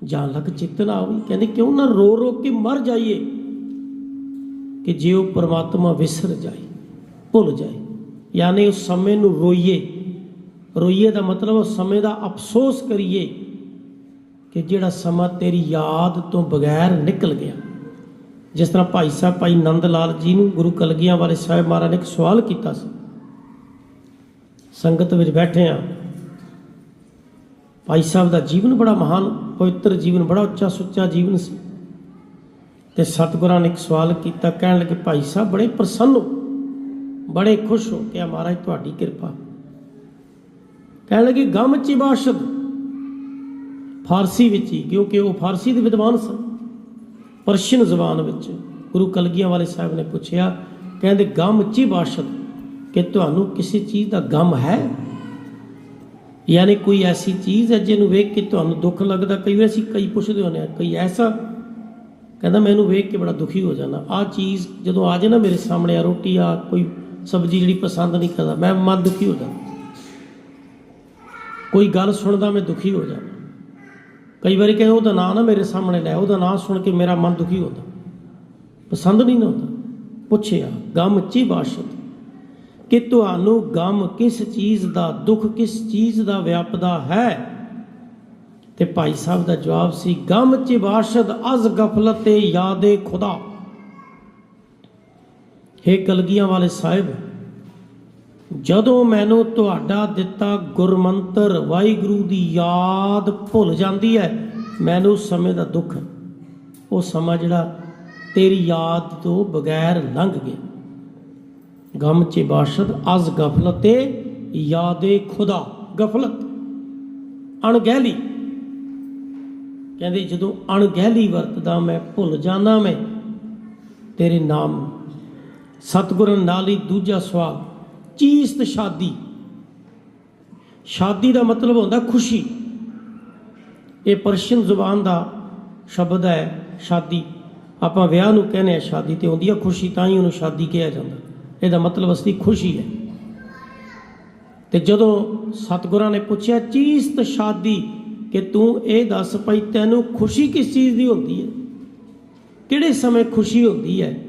ਜਾਂ ਲਗ ਚਿੱਤ ਨਾ ਆਵੇ। ਕਹਿੰਦੇ ਕਿਉਂ ਨਾ ਰੋ ਰੋ ਕੇ ਮਰ ਜਾਈਏ? ਕਿ ਜੇ ਉਹ ਪਰਮਾਤਮਾ ਵਿਸਰ ਜਾਏ, ਭੁੱਲ ਜਾਏ, ਯਾਨੀ ਉਸ ਸਮੇਂ ਨੂੰ ਰੋਈਏ ਰੋਈਏ ਦਾ ਮਤਲਬ ਉਸ ਸਮੇਂ ਦਾ ਅਫਸੋਸ ਕਰੀਏ ਕਿ ਜਿਹੜਾ ਸਮਾਂ ਤੇਰੀ ਯਾਦ ਤੋਂ ਬਗੈਰ ਨਿਕਲ ਗਿਆ। ਜਿਸ ਤਰ੍ਹਾਂ ਭਾਈ ਸਾਹਿਬ, ਭਾਈ ਨੰਦ ਲਾਲ ਜੀ ਨੂੰ ਗੁਰੂ ਕਲਗੀਆਂ ਵਾਲੇ ਸਾਹਿਬ ਮਹਾਰਾਜ ਨੇ ਇੱਕ ਸਵਾਲ ਕੀਤਾ ਸੀ। ਸੰਗਤ ਵਿੱਚ ਬੈਠੇ ਆ ਭਾਈ ਸਾਹਿਬ ਦਾ ਜੀਵਨ ਬੜਾ ਮਹਾਨ, ਪਵਿੱਤਰ ਜੀਵਨ, ਬੜਾ ਉੱਚਾ ਸੁੱਚਾ ਜੀਵਨ ਸੀ। ਤੇ ਸਤਿਗੁਰਾਂ ਨੇ ਇੱਕ ਸਵਾਲ ਕੀਤਾ, ਕਹਿਣ ਲੱਗੇ, ਭਾਈ ਸਾਹਿਬ, ਬੜੇ ਪ੍ਰਸੰਨ ਹੋ। ਬੜੇ ਖੁਸ਼ ਹੋ ਕਿ ਮਹਾਰਾਜ ਤੁਹਾਡੀ ਕਿਰਪਾ। ਕਹਿਣ ਲੱਗੇ, ਗਮ ਚ ਬਾਸ਼ਦ ਫਾਰਸੀ ਵਿੱਚ ਹੀ, ਕਿਉਂਕਿ ਉਹ ਫਾਰਸੀ ਦੇ ਵਿਦਵਾਨ ਸਨ। ਪਰਸ਼ੀਅਨ ਜ਼ਬਾਨ ਵਿੱਚ ਗੁਰੂ ਕਲਗੀਆਂ ਵਾਲੇ ਸਾਹਿਬ ਨੇ ਪੁੱਛਿਆ, ਕਹਿੰਦੇ, ਗਮ ਚ ਬਾਸ਼ਦ ਕਿ ਤੁਹਾਨੂੰ ਕਿਸੇ ਚੀਜ਼ ਦਾ ਗਮ ਹੈ? ਯਾਨੀ ਕੋਈ ਐਸੀ ਚੀਜ਼ ਹੈ ਜਿਹਨੂੰ ਵੇਖ ਕੇ ਤੁਹਾਨੂੰ ਦੁੱਖ ਲੱਗਦਾ, ਕਈ ਵਾਰ ਅਸੀਂ ਕਈ ਪੁੱਛਦੇ ਹੁੰਦੇ ਆ ਕਈ ਐਸਾ ਕਹਿੰਦਾ ਮੈਂ ਇਹਨੂੰ ਵੇਖ ਕੇ ਬੜਾ ਦੁਖੀ ਹੋ ਜਾਂਦਾ। ਆ ਚੀਜ਼ ਜਦੋਂ ਆ ਜਾਏ ਨਾ ਮੇਰੇ ਸਾਹਮਣੇ ਆ ਰੋਟੀ ਆ ਕੋਈ ਸਬਜ਼ੀ ਜਿਹੜੀ ਪਸੰਦ ਨਹੀਂ ਕਰਦਾ, ਮੈਂ ਮਨ ਦੁਖੀ ਹੋ ਜਾਂਦਾ। ਕੋਈ ਗੱਲ ਸੁਣਦਾ ਮੈਂ ਦੁਖੀ ਹੋ ਜਾਂਦਾ। ਕਈ ਵਾਰੀ ਕਹੇ ਉਹਦਾ ਨਾਂ ਨਾ ਮੇਰੇ ਸਾਹਮਣੇ ਲੈ, ਉਹਦਾ ਨਾਂ ਸੁਣ ਕੇ ਮੇਰਾ ਮਨ ਦੁਖੀ ਹੁੰਦਾ। ਪਸੰਦ ਨਹੀਂ ਨਾ ਹੁੰਦਾ। ਪੁੱਛਿਆ, ਗਮ ਚੀ ਬਾਸ਼ਤ ਕਿ ਤੁਹਾਨੂੰ ਗਮ ਕਿਸ ਚੀਜ਼ ਦਾ, ਦੁੱਖ ਕਿਸ ਚੀਜ਼ ਦਾ ਵਿਆਪਦਾ ਹੈ? ਤੇ ਭਾਈ ਸਾਹਿਬ ਦਾ ਜਵਾਬ ਸੀ, ਗਮ ਚ ਬਾਸ਼ਦ ਅਜ਼ ਗਫਲਤ ਤੇ ਯਾਦੇ ਖੁਦਾ। ਹੇ ਕਲਗੀਆਂ ਵਾਲੇ ਸਾਹਿਬ, ਜਦੋਂ ਮੈਨੂੰ ਤੁਹਾਡਾ ਦਿੱਤਾ ਗੁਰਮੰਤਰ ਵਾਹਿਗੁਰੂ ਦੀ ਯਾਦ ਭੁੱਲ ਜਾਂਦੀ ਹੈ, ਮੈਨੂੰ ਉਸ ਸਮੇਂ ਦਾ ਦੁੱਖ, ਉਹ ਸਮਾਂ ਜਿਹੜਾ ਤੇਰੀ ਯਾਦ ਤੋਂ ਬਗੈਰ ਲੰਘ ਗਿਆ। ਗਮ ਚ ਬਾਸ਼ਦ ਅਜ਼ ਗਫਲਤ ਤੇ ਯਾਦੇ ਖੁਦਾ, ਗਫਲਤ, ਅਣਗਹਿਲੀ। ਕਹਿੰਦੇ, ਜਦੋਂ ਅਣਗਹਿਲੀ ਵਰਤਦਾ ਮੈਂ, ਭੁੱਲ ਜਾਂਦਾ ਮੈਂ, ਤੇਰੇ ਨਾਮ ਸਤਿਗੁਰਾਂ ਨਾਲ ਹੀ ਦੂਜਾ ਸਵਾਲ ਚੀਸਤ ਸ਼ਾਦੀ। ਸ਼ਾਦੀ ਦਾ ਮਤਲਬ ਹੁੰਦਾ ਖੁਸ਼ੀ। ਇਹ ਪਰਸ਼ੀਅਨ ਜ਼ੁਬਾਨ ਦਾ ਸ਼ਬਦ ਹੈ, ਸ਼ਾਦੀ। ਆਪਾਂ ਵਿਆਹ ਨੂੰ ਕਹਿੰਦੇ ਆ ਸ਼ਾਦੀ ਤੇ ਹੁੰਦੀ ਆ ਖੁਸ਼ੀ, ਤਾਂ ਹੀ ਉਹਨੂੰ ਸ਼ਾਦੀ ਕਿਹਾ ਜਾਂਦਾ। ਇਹਦਾ ਮਤਲਬ ਅਸਲੀ ਖੁਸ਼ੀ ਹੈ। ਤੇ ਜਦੋਂ ਸਤਿਗੁਰਾਂ ਨੇ ਪੁੱਛਿਆ, ਚੀਸਤ ਸ਼ਾਦੀ ਕਿ ਤੂੰ ਇਹ ਦੱਸ ਭਾਈ, ਤੈਨੂੰ ਖੁਸ਼ੀ ਕਿਸ ਚੀਜ਼ ਦੀ ਹੁੰਦੀ ਹੈ? ਕਿਹੜੇ ਸਮੇਂ ਖੁਸ਼ੀ ਹੁੰਦੀ ਹੈ?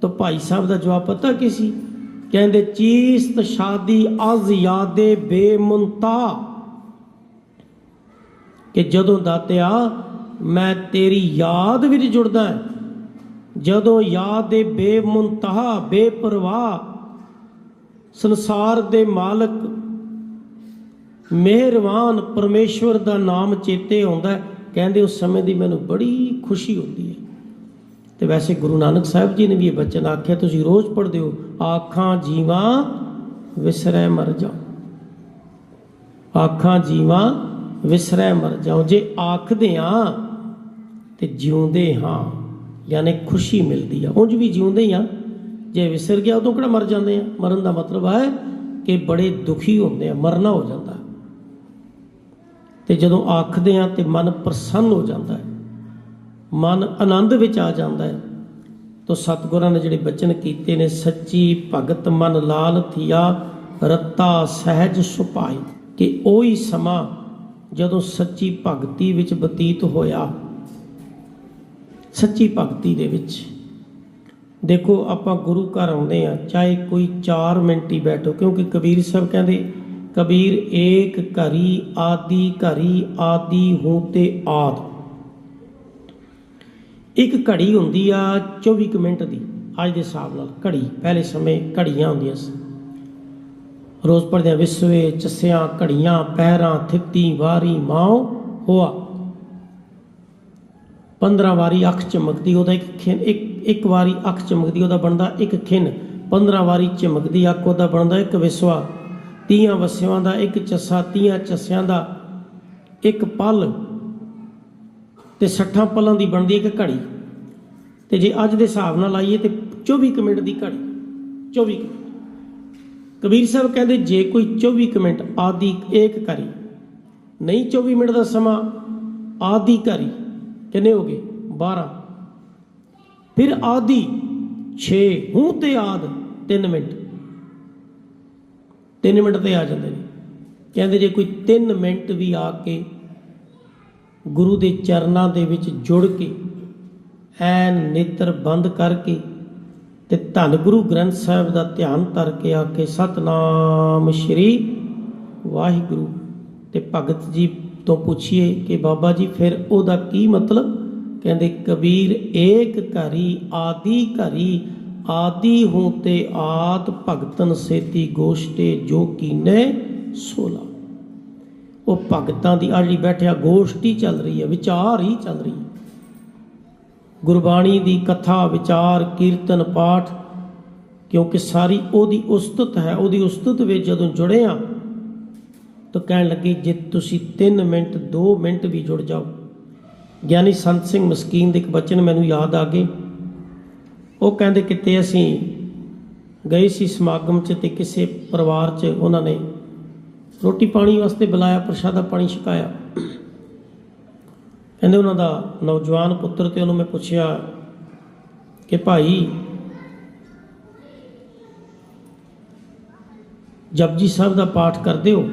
ਤਾਂ ਭਾਈ ਸਾਹਿਬ ਦਾ ਜਵਾਬ ਪਤਾ ਕੀ ਸੀ? ਕਹਿੰਦੇ, ਚੀਸਤ ਸ਼ਾਦੀ ਅਜ਼ ਯਾਦੇ ਬੇਮੁੰਤਾ। ਕਿ ਜਦੋਂ ਦਾਤਿਆ, ਮੈਂ ਤੇਰੀ ਯਾਦ ਵਿੱਚ ਜੁੜਦਾ ਜਦੋਂ ਯਾਦ ਦੇ ਬੇਮੁੰਤਹਾ ਬੇਪਰਵਾਹ, ਸੰਸਾਰ ਦੇ ਮਾਲਕ ਮਿਹਰਬਾਨ ਪਰਮੇਸ਼ਵਰ ਦਾ ਨਾਮ ਚੇਤੇ ਆਉਂਦਾ ਕਹਿੰਦੇ ਉਸ ਸਮੇਂ ਦੀ ਮੈਨੂੰ ਬੜੀ ਖੁਸ਼ੀ ਹੁੰਦੀ ਹੈ। ਤੇ ਵੈਸੇ ਗੁਰੂ ਨਾਨਕ ਸਾਹਿਬ ਜੀ ਨੇ ਵੀ ਇਹ ਬਚਨ ਆਖਿਆ, ਤੁਸੀਂ ਰੋਜ਼ ਪੜ੍ਹਦੇ ਹੋ, ਆਖਾਂ ਜੀਵਾਂ ਵਿਸਰੈ ਮਰ ਜਾਓ ਆਖਾਂ ਜੀਵਾਂ ਵਿਸਰੈ ਮਰ ਜਾਓ ਜੇ ਆਖਦੇ ਆ ਤੇ ਜਿਉਂਦੇ ਹਾਂ, ਯਾਨੀ ਖੁਸ਼ੀ ਮਿਲਦੀ ਆ। ਉਂਝ ਵੀ ਜਿਉਂਦੇ ਆ। ਜੇ ਵਿਸਰ ਗਿਆ, ਉਦੋਂ ਕਿਹੜਾ ਮਰ ਜਾਂਦੇ ਆ? ਮਰਨ ਦਾ ਮਤਲਬ ਹੈ ਕਿ ਬੜੇ ਦੁਖੀ ਹੁੰਦੇ ਆ, ਮਰਨਾ ਹੋ ਜਾਂਦਾ ਤੇ ਜਦੋਂ ਆਖਦੇ ਆ ਤੇ ਮਨ ਪ੍ਰਸੰਨ ਹੋ ਜਾਂਦਾ ਹੈ, ਮਨ ਆਨੰਦ ਵਿੱਚ ਆ ਜਾਂਦਾ ਹੈ, ਤੋ ਸਤਿਗੁਰਾਂ ਨੇ ਜਿਹੜੇ ਬਚਨ ਕੀਤੇ ਨੇ, ਸੱਚੀ ਭਗਤ ਮਨ ਲਾਲ ਥੀਆ, ਰੱਤਾ ਸਹਿਜ ਸੁਪਾਈ ਕਿ ਉਹੀ ਸਮਾਂ ਜਦੋਂ ਸੱਚੀ ਭਗਤੀ ਵਿੱਚ ਬਤੀਤ ਹੋਇਆ। ਸੱਚੀ ਭਗਤੀ ਦੇ ਵਿੱਚ। ਦੇਖੋ, ਆਪਾਂ ਗੁਰੂ ਘਰ ਆਉਂਦੇ ਆ ਚਾਹੇ ਕੋਈ 4 ਮਿੰਟ ਹੀ ਬੈਠੋ, ਕਿਉਂਕਿ ਕਬੀਰ ਸਾਹਿਬ ਕਹਿੰਦੇ ਕਬੀਰ ਏਕ ਘਰੀ ਆਦੀ ਘਰੀ ਆਦੀ ਹੂੰ ਤੇ ਆਦ। ਇੱਕ ਘੜੀ ਹੁੰਦੀ ਆ 24 ਕੁ ਮਿੰਟ ਦੀ, ਅੱਜ ਦੇ ਹਿਸਾਬ ਨਾਲ ਘੜੀ, ਪਹਿਲੇ ਸਮੇਂ ਘੜੀਆਂ ਹੁੰਦੀਆਂ ਸੀ। ਰੋਜ਼ ਪੜ੍ਹਦੇ ਵਿਸਵੇ ਚੱਸਿਆਂ, ਘੜੀਆਂ ਪਹਿਰਾਂ ਥਿੱਤੀ ਵਾਰੀ ਮਾਉ ਹੋਆ। 15 ਵਾਰੀ ਅੱਖ ਚਮਕਦੀ, ਉਹਦਾ ਇੱਕ ਖਿੰ ਇੱਕ ਇੱਕ ਵਾਰੀ ਅੱਖ ਚਮਕਦੀ, ਉਹਦਾ ਬਣਦਾ ਇੱਕ ਖਿੰਨ। 15 ਵਾਰੀ ਚਮਕਦੀ ਅੱਖ, ਉਹਦਾ ਬਣਦਾ ਇੱਕ ਵਿਸਵਾ। ਤੀਆਂ ਵਸਿਆਂ ਦਾ, ਇੱਕ ਚੱਸਾ ਤੀਆਂ ਚੱਸਿਆਂ ਦਾ, ਇੱਕ ਪਲ ਤੇ 60 ਪਲਾਂ ਦੀ ਬਣਦੀ ਇੱਕ ਘੜੀ। ਤੇ ਜੇ ਅੱਜ ਦੇ ਹਿਸਾਬ ਨਾਲ ਲਾਈਏ ਤੇ 24 ਕੁ ਮਿੰਟ ਦੀ ਘੜੀ 24 ਕੁ ਮਿੰਟ। ਕਬੀਰ ਸਾਹਿਬ ਕਹਿੰਦੇ, ਜੇ ਕੋਈ 24 ਕੁ ਮਿੰਟ ਆਦੀ ਏਕ ਕਰੀ ਨਹੀਂ 24 ਮਿੰਟ ਦਾ ਸਮਾਂ, ਆਦੀ ਕਰੀ ਕਿੰਨੇ ਹੋ ਗਏ? 12 ਫਿਰ ਆਦੀ 6 ਹੂੰ ਤੇ ਆਦ 3 ਮਿੰਟ। 3 ਮਿੰਟ ਤੇ ਆ ਜਾਂਦੇ ਨੇ। ਕਹਿੰਦੇ ਜੇ ਕੋਈ 3 ਮਿੰਟ ਵੀ ਆ ਕੇ ਗੁਰੂ ਦੇ ਚਰਨਾਂ ਦੇ ਵਿੱਚ ਜੁੜ ਕੇ, ਐਨ ਨੇਤਰ ਬੰਦ ਕਰਕੇ ਤੇ ਧੰਨ ਗੁਰੂ ਗ੍ਰੰਥ ਸਾਹਿਬ ਦਾ ਧਿਆਨ ਧਰ ਕੇ ਆ ਕੇ ਸਤਨਾਮ ਸ਼੍ਰੀ ਵਾਹਿਗੁਰੂ ਤੇ ਭਗਤ ਜੀ ਤੋਂ ਪੁੱਛੀਏ ਕਿ ਬਾਬਾ ਜੀ, ਫਿਰ ਉਹਦਾ ਕੀ ਮਤਲਬ? ਕਹਿੰਦੇ ਕਬੀਰ ਏਕ ਘਰੀ, ਆਦੀ ਘਰੀ ਆਦੀ ਹੂੰ ਤੇ ਆਦ ਭਗਤਨ ਸੇਤੀ ਗੋਸ਼ਟੇ ਜੋ ਕੀਨੇ ਸੋਲਾ। ਉਹ ਭਗਤਾਂ ਦੀ ਆ ਜਿਹੜੀ ਬੈਠਿਆ ਗੋਸ਼ਟੀ ਚੱਲ ਰਹੀ ਹੈ, ਵਿਚਾਰ ਹੀ ਚੱਲ ਰਹੀ ਹੈ। ਗੁਰਬਾਣੀ ਦੀ ਕਥਾ, ਵਿਚਾਰ, ਕੀਰਤਨ, ਪਾਠ, ਕਿਉਂਕਿ ਸਾਰੀ ਉਹਦੀ ਉਸਤਤ ਹੈ, ਉਹਦੀ ਉਸਤਤ ਵਿੱਚ ਜਦੋਂ ਜੁੜੇ ਆ ਤਾਂ ਕਹਿਣ ਲੱਗੇ, ਜੇ ਤੁਸੀਂ 3 ਮਿੰਟ 2 ਮਿੰਟ ਵੀ ਜੁੜ ਜਾਓ। ਗਿਆਨੀ ਸੰਤ ਸਿੰਘ ਮਸਕੀਨ ਦੇ ਇੱਕ ਬਚਨ ਮੈਨੂੰ ਯਾਦ ਆ ਗਏ। ਉਹ ਕਹਿੰਦੇ ਕਿਤੇ ਅਸੀਂ ਗਏ ਸੀ ਸਮਾਗਮ 'ਚ ਤੇ ਕਿਸੇ ਪਰਿਵਾਰ 'ਚ ਉਹਨਾਂ ਨੇ ਰੋਟੀ ਪਾਣੀ ਵਾਸਤੇ ਬੁਲਾਇਆ, ਪ੍ਰਸ਼ਾਦਾ ਪਾਣੀ ਛਕਾਇਆ। ਕਹਿੰਦੇ ਉਹਨਾਂ ਦਾ ਨੌਜਵਾਨ ਪੁੱਤਰ ਤੇ ਉਹਨੂੰ ਮੈਂ ਪੁੱਛਿਆ ਕਿ ਭਾਈ, ਜਪਜੀ ਸਾਹਿਬ ਦਾ ਪਾਠ ਕਰਦੇ ਹੋ?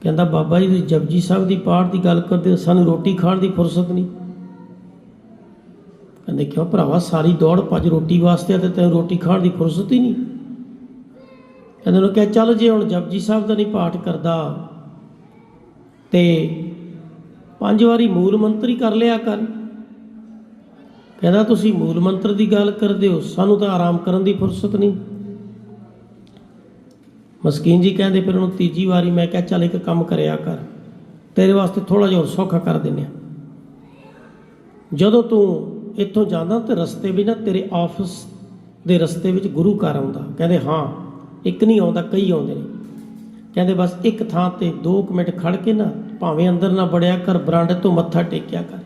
ਕਹਿੰਦਾ, ਬਾਬਾ ਜੀ, ਤੁਸੀਂ ਜਪਜੀ ਸਾਹਿਬ ਦੀ ਪਾਠ ਦੀ ਗੱਲ ਕਰਦੇ ਹੋ, ਸਾਨੂੰ ਰੋਟੀ ਖਾਣ ਦੀ ਫੁਰਸਤ ਨਹੀਂ। ਕਹਿੰਦੇ ਕਿਉਂ ਭਰਾਵਾ ਸਾਰੀ ਦੌੜ ਭੱਜ ਰੋਟੀ ਵਾਸਤੇ ਆ ਤੇ ਤੈਨੂੰ ਰੋਟੀ ਖਾਣ ਦੀ ਫੁਰਸਤ ਹੀ ਨਹੀਂ। ਕਹਿੰਦੇ ਉਹਨੂੰ ਕਿਹਾ, ਚੱਲ ਜੇ ਹੁਣ ਜਪਜੀ ਸਾਹਿਬ ਦਾ ਨਹੀਂ ਪਾਠ ਕਰਦਾ, ਤੇ ਪੰਜ ਵਾਰੀ ਮੂਲ ਮੰਤਰ ਹੀ ਕਰ ਲਿਆ ਕਰ। ਕਹਿੰਦਾ, ਤੁਸੀਂ ਮੂਲ ਮੰਤਰ ਦੀ ਗੱਲ ਕਰਦੇ ਹੋ, ਸਾਨੂੰ ਤਾਂ ਆਰਾਮ ਕਰਨ ਦੀ ਫੁਰਸਤ ਨਹੀਂ। ਮਸਕੀਨ ਜੀ ਕਹਿੰਦੇ ਫਿਰ ਉਹਨੂੰ ਤੀਜੀ ਵਾਰੀ ਮੈਂ ਕਿਹਾ, ਚੱਲ ਇੱਕ ਕੰਮ ਕਰਿਆ ਕਰ, ਤੇਰੇ ਵਾਸਤੇ ਥੋੜਾ ਜਿਹਾ ਹੋਰ ਸੌਖਾ ਕਰ ਦਿੰਨੇ ਆ ਜਦੋਂ ਤੂੰ ਇੱਥੋਂ ਜਾਂਦਾ ਤੇ ਰਸਤੇ ਵਿੱਚ ਨਾ ਤੇਰੇ ਆਫਿਸ ਦੇ ਰਸਤੇ ਵਿੱਚ ਗੁਰੂ ਘਰ ਆਉਂਦਾ। ਕਹਿੰਦੇ, ਹਾਂ, ਇੱਕ ਨਹੀਂ ਆਉਂਦਾ, ਕਈ ਆਉਂਦੇ ਨੇ। ਕਹਿੰਦੇ, ਬਸ ਇੱਕ ਥਾਂ ਤੇ 2 ਮਿੰਟ ਖੜ ਕੇ ਨਾ ਭਾਵੇਂ ਅੰਦਰ ਨਾ ਬੜਿਆ ਕਰ, ਬਰਾਂਡੇ ਤੋਂ ਮੱਥਾ ਟੇਕਿਆ ਕਰ।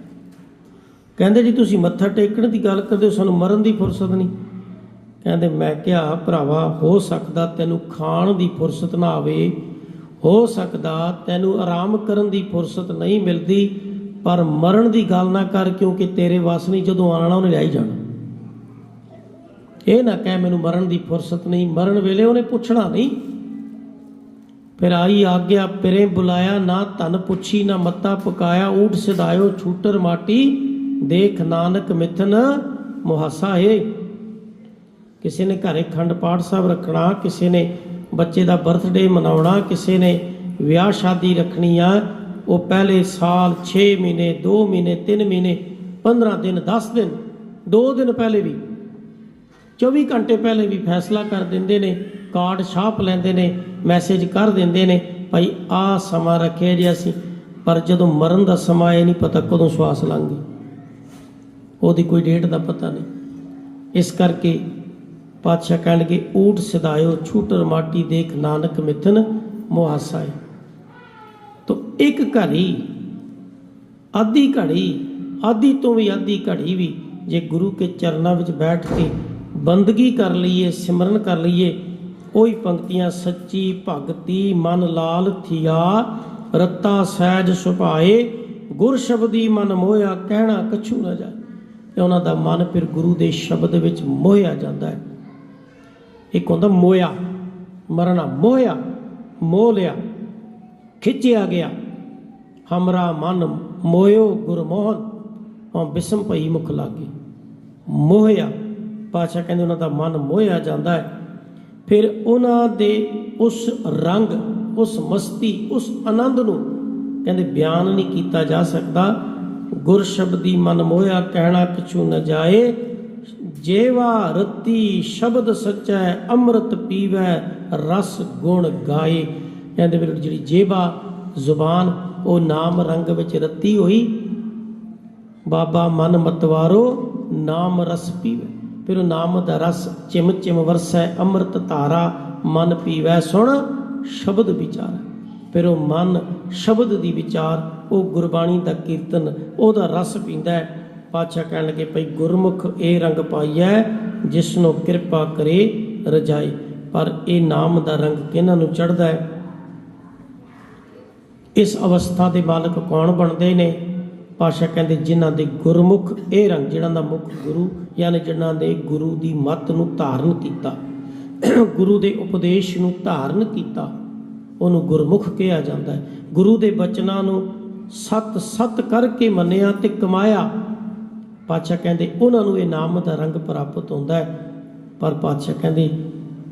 ਕਹਿੰਦੇ, ਜੀ, ਤੁਸੀਂ ਮੱਥਾ ਟੇਕਣ ਦੀ ਗੱਲ ਕਰਦੇ ਹੋ, ਸਾਨੂੰ ਮਰਨ ਦੀ ਫੁਰਸਤ ਨਹੀਂ। ਕਹਿੰਦੇ, ਮੈਂ ਕਿਹਾ, ਭਰਾਵਾ, ਹੋ ਸਕਦਾ ਤੈਨੂੰ ਖਾਣ ਦੀ ਫੁਰਸਤ ਨਾ ਆਵੇ, ਹੋ ਸਕਦਾ ਤੈਨੂੰ ਆਰਾਮ ਕਰਨ ਦੀ ਫੁਰਸਤ ਨਹੀਂ ਮਿਲਦੀ ਪਰ ਮਰਨ ਦੀ ਗੱਲ ਨਾ ਕਰ ਕਿਉਂਕਿ ਤੇਰੇ ਵਾਸ ਨਹੀਂ, ਜਦੋਂ ਆਣਾ ਉਹਨੇ ਲਿਆਈ ਜਾਣਾ। ਇਹ ਨਾ ਕਹਿ ਮੈਨੂੰ ਮਰਨ ਦੀ ਫੁਰਸਤ ਨਹੀਂ, ਮਰਨ ਵੇਲੇ ਉਹਨੇ ਪੁੱਛਣਾ ਨਹੀਂ। ਫਿਰ ਆਈ ਆਗਿਆ ਪਰੇ ਬੁਲਾਇਆ, ਨਾ ਧਨ ਪੁੱਛੀ, ਨਾ ਮੱਤਾ ਪਕਾਇਆ, ਊਠ ਸਿਧਾਇਓ ਛੂਟਰ ਮਾਟੀ, ਦੇਖ ਨਾਨਕ ਮਿਥਨ ਮੁਹਾਸਾ ਏ। ਕਿਸੇ ਨੇ ਘਰੇ ਖੰਡ ਪਾਠ ਸਾਹਿਬ ਰੱਖਣਾ, ਕਿਸੇ ਨੇ ਬੱਚੇ ਦਾ ਬਰਥਡੇ ਮਨਾਉਣਾ, ਕਿਸੇ ਨੇ ਵਿਆਹ ਸ਼ਾਦੀ ਰੱਖਣੀ ਆ ਉਹ ਪਹਿਲੇ ਸਾਲ 6 ਮਹੀਨੇ 2 ਮਹੀਨੇ 3 ਮਹੀਨੇ 15 ਦਿਨ 10 ਦਿਨ 2 ਦਿਨ ਪਹਿਲੇ ਵੀ 24 ਘੰਟੇ ਪਹਿਲੇ ਵੀ ਫੈਸਲਾ ਕਰ ਦਿੰਦੇ ਨੇ, ਕਾਰਡ ਛਾਪ ਲੈਂਦੇ ਨੇ, ਮੈਸੇਜ ਕਰ ਦਿੰਦੇ ਨੇ, ਭਾਈ ਆ ਸਮਾਂ ਰੱਖਿਆ ਜੇ ਅਸੀਂ, ਪਰ ਜਦੋਂ ਮਰਨ ਦਾ ਸਮਾਂ, ਇਹ ਨਹੀਂ ਪਤਾ ਕਦੋਂ ਸਵਾਸ ਲੰਘ। ਉਹਦੀ ਕੋਈ ਡੇਟ ਦਾ ਪਤਾ ਨਹੀਂ। ਇਸ ਕਰਕੇ ਪਾਤਸ਼ਾਹ ਕਹਿਣਗੇ ਲੱਗੇ ਊਟ ਸਿਧਾਇਓ, ਛੂਟਰ ਮਾਟੀ ਦੇਖ ਨਾਨਕ ਮਿਥਨ ਮੁਹਾਸਾਏ ਤੋ ਇੱਕ ਘੜੀ ਆਦੀ ਘੜੀ ਆਦੀ ਤੋਂ ਵੀ ਆਦੀ ਘੜੀ ਵੀ ਜੇ ਗੁਰੂ ਕੇ ਚਰਨਾਂ ਵਿੱਚ ਬੈਠ ਕੇ ਬੰਦਗੀ ਕਰ ਲਈਏ, ਸਿਮਰਨ ਕਰ ਲਈਏ, ਉਹੀ ਪੰਕਤੀਆਂ ਸੱਚੀ ਭਗਤੀ, ਮਨ ਲਾਲ ਥਿਆ, ਰੱਤਾ ਸਹਿਜ ਸੁਭਾਏ, ਗੁਰ ਸ਼ਬਦੀ ਮਨ ਮੋਇਆ ਕਹਿਣਾ ਕਛੂ ਨਾ ਜਾਏ। ਤੇ ਉਹਨਾਂ ਦਾ ਮਨ ਫਿਰ ਗੁਰੂ ਦੇ ਸ਼ਬਦ ਵਿੱਚ ਮੋਹਿਆ ਜਾਂਦਾ ਹੈ। ਇੱਕ ਹੁੰਦਾ ਮੋਇਆ ਮਰਨਾ ਮੋਹਿਆ, ਮੋਹ ਲਿਆ, ਖਿੱਚਿਆ ਗਿਆ। ਹਮਰਾ ਮਨ ਮੋਇਓ ਗੁਰਮੋਹਨ ਉਹ ਬਿਸਮ ਪਈ ਮੁਖ ਲਾਗੇ ਮੋਹਿਆ ਪਾਸ਼ਾ ਕਹਿੰਦੇ ਉਹਨਾਂ ਦਾ ਮਨ ਮੋਹਿਆ ਜਾਂਦਾ ਹੈ ਫਿਰ ਉਹਨਾਂ ਦੇ ਉਸ ਰੰਗ ਉਸ ਮਸਤੀ ਉਸ ਆਨੰਦ ਨੂੰ ਕਹਿੰਦੇ ਬਿਆਨ ਨਹੀਂ ਕੀਤਾ ਜਾ ਸਕਦਾ ਗੁਰ ਸ਼ਬਦੀ ਮਨ ਮੋਹਿਆ ਕਹਿਣਾ ਕਿਛੂ ਨਾ ਜਾਏ ਜੇਵਾ ਰਤੀ ਸ਼ਬਦ ਸੱਚੈ ਅੰਮ੍ਰਿਤ ਪੀਵੈ ਰਸ ਗੁਣ ਗਾਏ ਕਹਿੰਦੇ ਫਿਰ ਜਿਹੜੀ ਜੇਵਾ ਜ਼ੁਬਾਨ ਉਹ ਨਾਮ ਰੰਗ ਵਿੱਚ ਰੱਤੀ ਹੋਈ। ਬਾਬਾ ਮਨ ਮਤਵਾਰੋ, ਨਾਮ ਰਸ ਪੀਵੇ। ਫਿਰ ਉਹ ਨਾਮ ਦਾ ਰਸ ਚਿਮ ਚਿਮ ਵਰਸੈ, ਅੰਮ੍ਰਿਤ ਧਾਰਾ ਮਨ ਪੀਵੈ ਸੁਣ, ਸ਼ਬਦ ਵਿਚਾਰ। ਫਿਰ ਉਹ ਮਨ ਸ਼ਬਦ ਦੀ ਵਿਚਾਰ, ਉਹ ਗੁਰਬਾਣੀ ਦਾ ਕੀਰਤਨ, ਉਹਦਾ ਰਸ ਪੀਂਦਾ ਪਾਤਸ਼ਾਹ ਕਹਿਣ ਲੱਗੇ, ਭਈ ਗੁਰਮੁਖ ਇਹ ਰੰਗ ਪਾਈਐ ਜਿਸ ਨੂੰ ਕਿਰਪਾ ਕਰੇ ਰਜਾਈ। ਪਰ ਇਹ ਨਾਮ ਦਾ ਰੰਗ ਕਿਹਨਾਂ ਨੂੰ ਚੜਦਾ ਹੈ? ਇਸ ਅਵਸਥਾ ਦੇ ਮਾਲਕ ਕੌਣ ਬਣਦੇ ਨੇ? ਪਾਸ਼ਾ ਕਹਿੰਦੇ ਜਿਨ੍ਹਾਂ ਦੇ ਗੁਰਮੁਖ, ਇਹ ਰੰਗ ਜਿਹੜਾ ਦਾ ਮੁਖ ਗੁਰੂ ਯਾਨੀ ਜਿਨ੍ਹਾਂ ਦੇ ਗੁਰੂ ਦੀ ਮੱਤ ਨੂੰ ਧਾਰਨ ਕੀਤਾ, ਗੁਰੂ ਦੇ ਉਪਦੇਸ਼ ਨੂੰ ਧਾਰਨ ਕੀਤਾ, ਉਹਨੂੰ ਗੁਰਮੁਖ ਕਿਹਾ ਜਾਂਦਾ ਹੈ। ਗੁਰੂ ਦੇ ਬਚਨਾਂ ਨੂੰ ਸਤ ਸਤ ਕਰਕੇ ਮੰਨਿਆ ਤੇ ਕਮਾਇਆ। ਪਾਤਸ਼ਾਹ ਕਹਿੰਦੇ ਉਹਨਾਂ ਨੂੰ ਇਹ ਨਾਮ ਦਾ ਰੰਗ ਪ੍ਰਾਪਤ ਹੁੰਦਾ ਹੈ। ਪਰ ਪਾਤਸ਼ਾਹ ਕਹਿੰਦੇ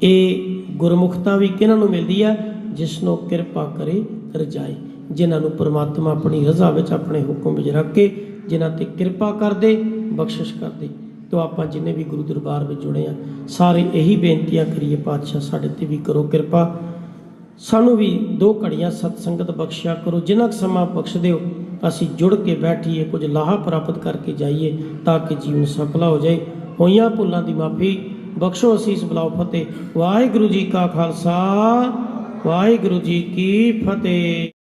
ਇਹ ਗੁਰਮੁਖਤਾ ਵੀ ਕਿਹਨਾਂ ਨੂੰ ਮਿਲਦੀ ਹੈ? ਜਿਸ ਨੂੰ ਕਿਰਪਾ ਕਰੇ ਰਜਾਈ। ਜਿਨ੍ਹਾਂ ਨੂੰ ਪ੍ਰਮਾਤਮਾ ਆਪਣੀ ਰਜ਼ਾ ਵਿੱਚ ਆਪਣੇ ਹੁਕਮ ਵਿੱਚ ਰੱਖ ਕੇ ਜਿਨ੍ਹਾਂ ਤੇ ਕਿਰਪਾ ਕਰਦੇ, ਬਖਸ਼ਿਸ਼ ਕਰਦੇ। ਤੋ ਆਪਾਂ ਜਿੰਨੇ ਵੀ ਗੁਰੂ ਦਰਬਾਰ ਵਿੱਚ ਜੁੜੇ ਆ ਸਾਰੇ ਇਹੀ ਬੇਨਤੀਆਂ ਕਰੀਏ, ਪਾਤਸ਼ਾਹ ਸਾਡੇ ਤੇ ਵੀ ਕਰੋ ਕਿਰਪਾ। ਸਾਨੂੰ ਵੀ ਦੋ ਘੜੀਆਂ ਸਤ ਸੰਗਤ ਬਖਸ਼ਿਆ ਕਰੋ, ਜਿੰਨਾ ਕੁ ਸਮਾਂ ਬਖਸ਼ ਦਿਓ ਅਸੀਂ ਜੁੜ ਕੇ ਬੈਠੀਏ, ਕੁਝ ਲਾਹਾ ਪ੍ਰਾਪਤ ਕਰਕੇ ਜਾਈਏ, ਤਾਂ ਕਿ ਜੀਵਨ ਸਫਲਾ ਹੋ ਜਾਏ। ਹੋਈਆਂ ਭੁੱਲਾਂ ਦੀ ਮਾਫੀ ਬਖਸ਼ੋ ਅਸੀਸ ਬਲਾਉ ਫਤਿਹ। ਵਾਹਿਗੁਰੂ ਜੀ ਕਾ ਖਾਲਸਾ, ਵਾਹਿਗੁਰੂ ਜੀ ਕੀ ਫਤਿਹ।